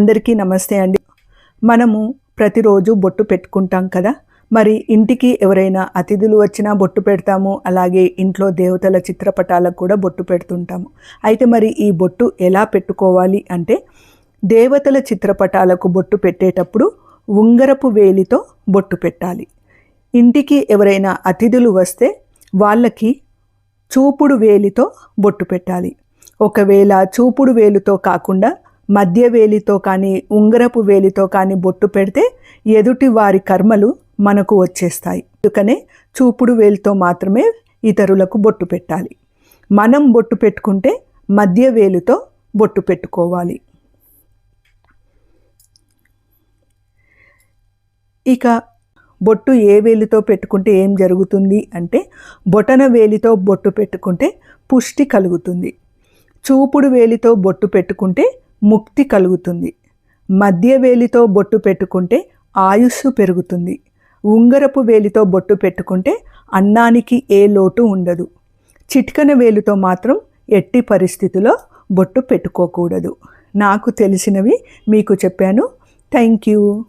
అందరికీ నమస్తే అండి. మనము ప్రతిరోజు బొట్టు పెట్టుకుంటాం కదా. మరి ఇంటికి ఎవరైనా అతిథులు వచ్చినా బొట్టు పెడతాము. అలాగే ఇంట్లో దేవతల చిత్రపటాలకు కూడా బొట్టు పెడుతుంటాము. అయితే మరి ఈ బొట్టు ఎలా పెట్టుకోవాలి అంటే దేవతల చిత్రపటాలకు బొట్టు పెట్టేటప్పుడు ఉంగరపు వేలితో బొట్టు పెట్టాలి. ఇంటికి ఎవరైనా అతిథులు వస్తే వాళ్ళకి చూపుడు వేలితో బొట్టు పెట్టాలి. ఒకవేళ చూపుడు వేలుతో కాకుండా మధ్య వేలితో కానీ ఉంగరపు వేలితో కానీ బొట్టు పెడితే ఎదుటి వారి కర్మలు మనకు వచ్చేస్తాయి. అందుకనే చూపుడు వేలితో మాత్రమే ఇతరులకు బొట్టు పెట్టాలి. మనం బొట్టు పెట్టుకుంటే మధ్య వేలుతో బొట్టు పెట్టుకోవాలి. ఇక బొట్టు ఏ వేలితో పెట్టుకుంటే ఏం జరుగుతుంది అంటే బొటన వేలితో బొట్టు పెట్టుకుంటే పుష్టి కలుగుతుంది. చూపుడు వేలితో బొట్టు పెట్టుకుంటే ముక్తి కలుగుతుంది. మధ్య వేలితో బొట్టు పెట్టుకుంటే ఆయుస్సు పెరుగుతుంది. ఉంగరపు వేలితో బొట్టు పెట్టుకుంటే అన్నానికి ఏ లోటు ఉండదు. చిటికన వేలుతో మాత్రం ఎట్టి పరిస్థితిలో బొట్టు పెట్టుకోకూడదు. నాకు తెలిసినవి మీకు చెప్పాను. Thank you.